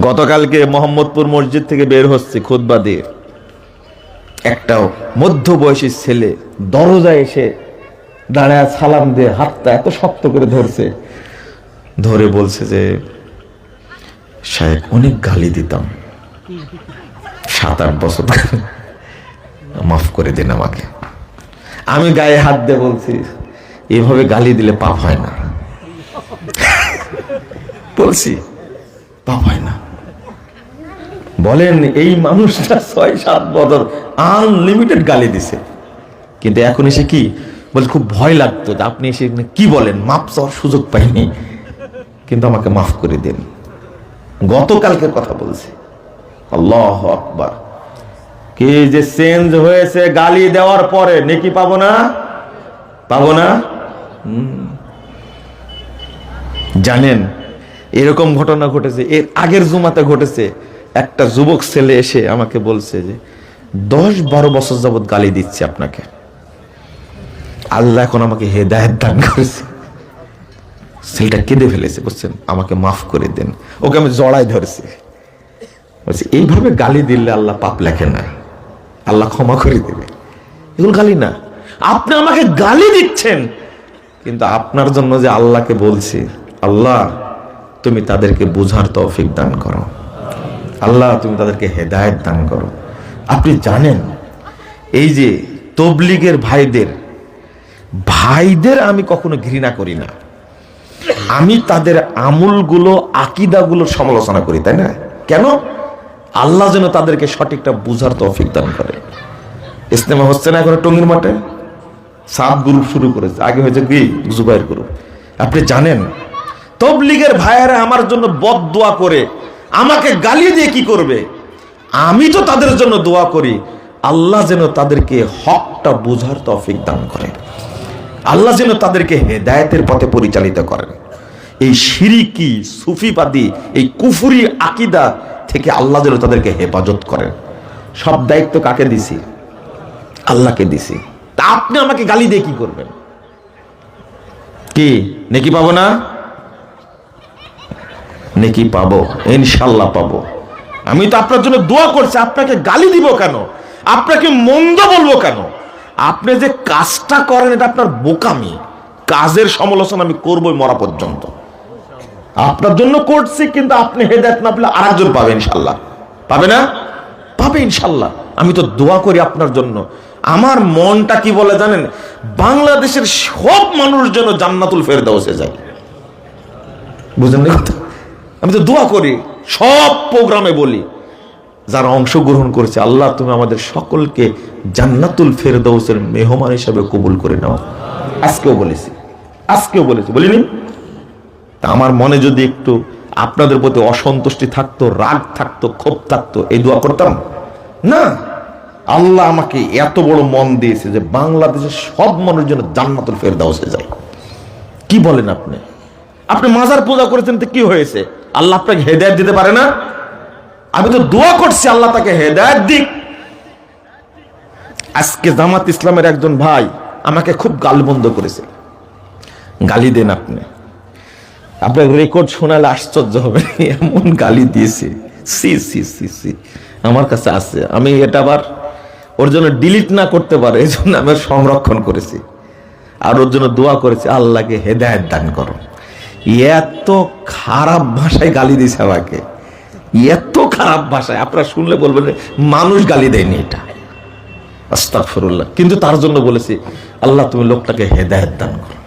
গতকালকে মোহাম্মদপুর মসজিদ থেকে বের হচ্ছে খুতবা দিয়ে। একটা মধ্য বয়সী ছেলে দরজায় এসে দাঁড়ায় সালাম দিয়ে হাতটা এত শক্ত করে ধরছে, ধরে বলছে যে, সাহেব, অনেক গালি দিতাম। সাত আট বছর। মাফ করে দিন আমাকে। আমি গায়ে হাত দিয়ে বলছি, এভাবে গালি দিলে পাপ হয় না। বলছি, পাপ হয় না। বলেন, এই মানুষটা ছয়, সাত বছর আনলিমিটেড গালি দিছে। কিন্তু এখন এসে কি? বলে, খুব ভয় লাগতো যে আপনি এসে কি বলেন? মাপ চাওয়ার সুযোগ পাইনি। কিন্তু আমাকে মাফ করে দিন। গতকালকের কথা বলছি। আল্লাহ আকবার। কি যে চেঞ্জ হয়েছে গালি দেওয়ার পরে, নেকি পাবো না? পাবো না? জানেন, এরকম ঘটনা ঘটেছে, এর আগের জুমাতে ঘটেছে। একটা যুবক ছেলে এসে আমাকে বলছে যে, দশ বারো বছর যাবত গালি দিচ্ছে আপনাকে। আল্লাহ এখন আমাকে হেদায়ত দান করেছে। ছেলেটা কেঁদে ফেলেছে বুঝছেন আমাকে মাফ করে দেন। ওকে আমি জড়াই ধরেছি। বলছি, এইভাবে গালি দিলে আল্লাহ পাপ লেখে না। আল্লাহ ক্ষমা করে দেবে। এগুলো গালি না। আপনি আমাকে গালি দিচ্ছেন। কিন্তু আপনার জন্য যে আল্লাহকে বলছি, আল্লাহ, তুমি তাদেরকে বুঝার তৌফিক দান করো। আল্লাহ তুমি তাদেরকে হেদায়েত দান করো। আপনি জানেন, এই যে তবলিগের ভাইদের ভাইদের আমি কখনো ঘৃণা করি না। আমি তাদের আমুলগুলো আকিদাগুলোর সমালোচনা করি, তাই না? কেন? আল্লাহ যেন তাদেরকে সঠিকটা বুঝার তৌফিক দান করে। ইস্তেমা হচ্ছে না এখন টঙ্গির মাঠে? সাত গ্রুপ শুরু করেছে। আগে হয়েছে কি? জুবাইর গ্রুপ। আপনি জানেন, তবলিগের ভাইয়েরা আমার জন্য বদ দোয়া করে আমাকে গালি দিয়ে কি করবে? আমি তো তাদের জন্য দোয়া করি। আল্লাহ যেন তাদেরকে হকটা বোঝার তফিক দান করে। আল্লাহ যেন তাদেরকে হেদায়েতের পথে পরিচালিত করেন। এই সিরিকি, সুফিবাদী, এই কুফুরি আকিদা থেকে আল্লাহ যেন তাদেরকে হেফাজত করেন। সব দায়িত্ব কাকে দিছি? আল্লাহকে দিছি। তা আপনি আমাকে গালি দিয়ে কি করবেন? কি? নেকি পাবো না? নেকি পাবো? ইনশাল্লাহ পাবো। আমি তো আপনার জন্য দোয়া করছি, আপনাকে গালি দিব কেন? আপনাকে মন্দ বলব কেন? আপনি যে কাজটা করেন, এটা আপনার বোকামি। কাজের সমালোচনা আমি করবোই মরা পর্যন্ত। আপনার জন্য করছি, কিন্তু আপনি হেদায়ত না পেলে আরেকজন পাবে ইনশাল্লাহ। পাবে না? পাবে ইনশাল্লাহ। আমি তো দোয়া করি আপনার জন্য। আমার মনটা কি বলে জানেন? বাংলাদেশের সব মানুষ যেন জান্নাতুল ফেরদাউসে যায়। বুঝলেন কথা? আমি তো দোয়া করি, সব প্রোগ্রামে বলি, যারা অংশগ্রহণ করেছে, আল্লাহ তুমি আমাদের সকলকে জান্নাতুল ফেরদৌসের মেহমান হিসাবে কবুল করে নাও। আজকেও বলেছি আজকেও বলেছি, বলিনি? তা আমার মনে যদি একটু আপনাদের প্রতি অসন্তুষ্টি থাকতো, রাগ থাকতো, ক্ষোভ থাকতো, এই দোয়া করতাম? না। আল্লাহ আমাকে এত বড় মন দিয়েছে যে বাংলাদেশের সব মানুষ যেন জান্নাতুল ফেরদাউসে যায়। কি বলেন আপনি? আপনি মাজার পূজা করেছেন তো কি হয়েছে? আল্লাহ আপনাকে হেদায়ত দিতে পারে না? আমি তো দোয়া করছি আল্লাহ তাকে হেদায়ত দিক। আজকে জামাত ইসলামের একজন ভাই আমাকে খুব গালবন্ধ করেছে। গালি দেন আপনি। আপনার রেকর্ড শোনালে আশ্চর্য হবে। এমন গালি দিয়েছে। সি সি সি সি। আমার কাছে আছে। আমি এটা আবার ওর জন্য ডিলিট না করতে পারে, এই জন্য আমি সংরক্ষণ করেছি। আর ওর জন্য দোয়া করেছি, আল্লাহকে হেদায়ত দান করো। এত খারাপ ভাষায় গালি দিছে আমাকে। এত খারাপ ভাষায়। আপনারা শুনলে বলবেন মানুষ গালি দেয়নি এটা। আস্তাফরুল্লাহ কিন্তু তার জন্য বলেছি, আল্লাহ তুমি লোকটাকে হেদায়ত দান করো।